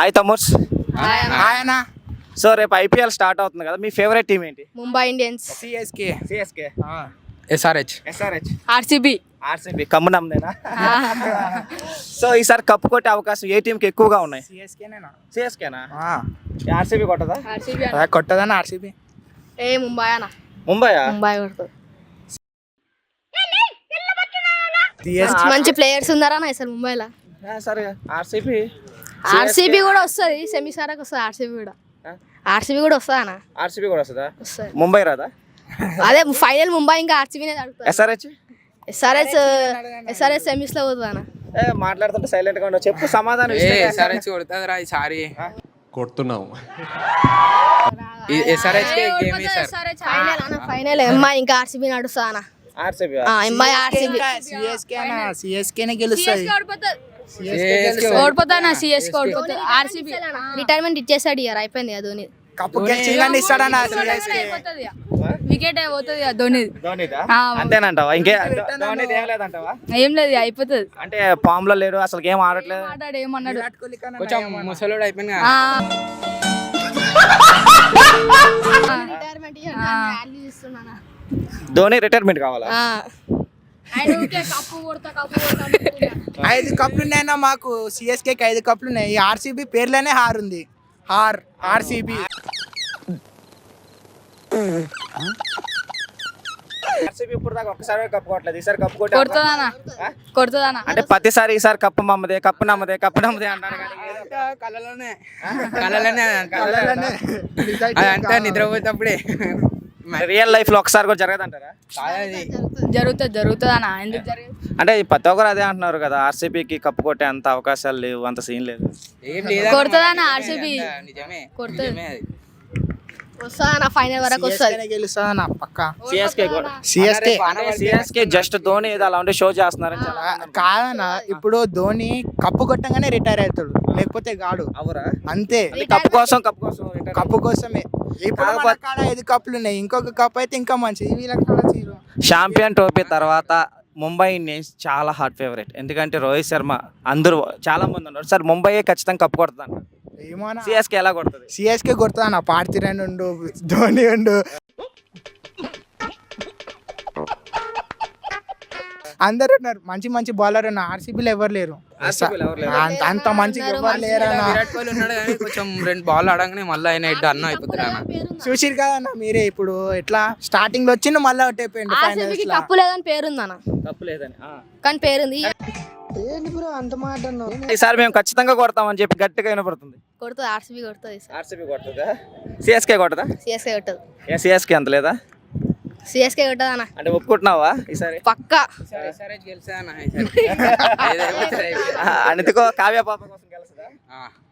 Hi తమ్ముడ్స్ ఆయన so రేపు IPL start అవుతుంది కదా మీ ఫేవరెట్ టీం ఏంటి? Mumbai Indians. CSK CSK SRH SRH RCB RCB కమ్ము నమ్మదేనా? సో ఈసారి కప్పు కొట్టే అవకాశం ఏ టీంకి ఎక్కువగా ఉన్నాయి? సిఎస్కేనేనా సిఎస్కేనా ఆర్సీబీ కొట్టదా? ఆర్సీబీ కొట్టదని ఆర్సీబీ ఏ ముంబై అన్న. ముంబయా? ముంబై కొడుతుంది. మంచి ప్లేయర్స్ ఉన్నారా అసలు ముంబైలో? సరే. ఆర్సీబీ ఆర్సీబీ కూడా వస్తుంది సెమీసారాకి వస్తుంది ఆర్సీబీ కూడా. ఆర్సీబీ కూడా వస్తుంది అన్న ఆర్సీబీ కూడా వస్తుందా? ముంబై రాదా? అదే ఫైనల్ ముంబై ఇంకా ఆర్సీబీనే అడుగుతుంది ఎస్ఆర్హెచ్? ఎస్ఆర్ఎస్ ఎస్ఆర్ఎస్ సెమీస్లో పోతుంది మాట్లాడుతుంటే సైలెంట్గా ఉండవు. చెప్పు సమాధానం ఎస్ఆర్హెచ్ కొడుతుందిరా ఈసారి కొడుతున్నాం. SRH game sir? Final final. MI ఇంకా ఆర్సీబీ నడుస్తుంది అన్న ఆర్సీబీ ఎంఐ ఆర్సీబీ. సిఎస్కే సిఎస్కేనే గెలుస్తుంది. ఓడిపోతా సిఎస్కి ఓడిపోతుంది ఆర్సీబీ రిటైర్మెంట్ ఇచ్చేసాడు ఇయర్ అయిపోయింది కదా ధోని. కప్పు ఇస్తాడన్న సిఎస్కే వికెట్ పోతుంది ధోని. అంతేనంటావా? ఇంకే ఏం లేదంటావా ఏం లేదు అయిపోతుంది. అంటే ఫామ్లో లేడు అసలు ఏం ఆడట్లేదు మాట్లాడు ఏమన్నాడు కొంచెం ముసలోడు అయిపోయింది ధోని రిటైర్మెంట్ కావాలా? ఐదు కప్పులు ఉన్నాయన్నా మాకు సిఎస్కేకి ఐదు కప్పులు ఉన్నాయి ఈ ఆర్సీబీ పేర్లోనే హార్ ఉంది. హార్ ఆర్సీబీ ఆర్సీబీ ఇప్పుడు దాకా ఒక్కసారి కప్పు కొట్టలేదు. ఈసారి కప్పు అంటే ప్రతిసారి ఈసారి కప్పు మమ్మదే కప్పు నమ్మదే కప్పు నమ్మదే అంటారు కళ్ళలోనే. కళ్ళలోనే. అదంతా నిద్రపోయేటప్పుడే. రియల్ లైఫ్లో ఒకసారి కూడా జరగదంటారా? జరుగుతుంది జరుగుతుంది అన్న. ఎందుకు జరగదు? అంటే ప్రతి ఒక్కరు అదే అంటున్నారు కదా ఆర్సీబీకి కప్పు కొట్టే అంత అవకాశాలు లేవు అంత సీన్ లేదు. కొడుతుందన్న RCB. నిజమే కొడుతుంది. నిజమే అది. వస్తా అన్న ఫైనల్ వరకు వస్తుంది. సిఎస్కేనే గెలుస్తుందన్న పక్క. సిఎస్కే కూడా. సిఎస్కే సిఎస్కే జస్ట్ ధోని ఏదో అలా ఉంటే షో చేస్తున్నారని చాలా కాదన్న ఇప్పుడు ధోని కప్పు కొట్టంగానే రిటైర్ అవుతాడు. లేకపోతే గాడు అవరా. అంతే. కప్పు కోసం కప్పు కోసం కప్పు కోసమే. ఇప్పుడు కాడ ఐదు కప్పులు ఉన్నాయి. ఇంకొక కప్ అయితే ఇంకా మంచిది. వీళ్ళ షాంపియన్ ట్రోఫీ తర్వాత ముంబై ఇండియన్స్ చాలా హాట్ ఫేవరెట్ ఎందుకంటే రోహిత్ శర్మ అందరూ చాలా మంది ఉన్నారు. సార్ ముంబై ఖచ్చితంగా కప్పు కొడుతుంది సిఎస్కే ఎలా కొడుతుంది? సిఎస్కే కొడుతుందన్న పార్థిరన్ ఉండు ధోని ఉండు. అందరు ఉన్నారు మంచి మంచి బౌలర్ ఉన్నారు ఆర్సీబీలో ఎవరు లేరు. RCB లో ఎవరు లేరు. అంత మంచి ఎవరు లేరన్న. విరాట్ కోహ్లీ ఉన్నాడు కానీ కొంచెం రెండు బాల్ ఆడంగానే మళ్ళీ ఆయన హెడ్ అన్న అయిపోతుంది అన్న. చూసిరు కదన్న మీరే ఇప్పుడు ఎట్లా? స్టార్టింగ్లో వచ్చిండు మళ్ళీ ఒకటి ఫైనల్స్ కప్పు లేదని పేరుంది అన్న కప్పు లేదని ఆ. కానీ పేరుంది. ఈసారి మేము ఖచ్చితంగా కొడతామని చెప్పి గట్టిగా వినపడుతుంది. కొడుతుంది ఆర్సీబీ కొడుతుంది ఆర్సీబీ కొడుతుందా? సిఎస్కే కొట్టదా సిఎస్కే కొట్టదు. ఏ సిఎస్కే అంత లేదా? సిఎస్కే కొట్టదు అన్న. అంటే ఒప్పుకుంటున్నావా ఈసారి పక్కా. అందుకో కావ్య పాప కోసం గెలుస్తుందా?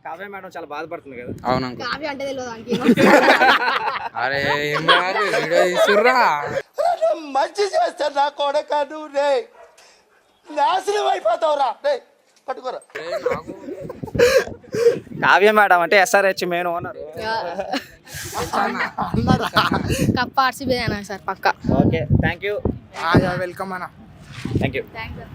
కావ్య మేడం చాలా బాధపడుతుంది కదా. అవును కావ్య అంటే తెలియదు అరే వీడియో మంచి చేస్తే నా కొడక నువ్వు రే. నాశనం అయిపోతావురా. రే పట్టుకోరా. కావ్య మేడం అంటే SRH main owner cup RCB sir Pakka. Okay thank you welcome అన్న. Thank you thank you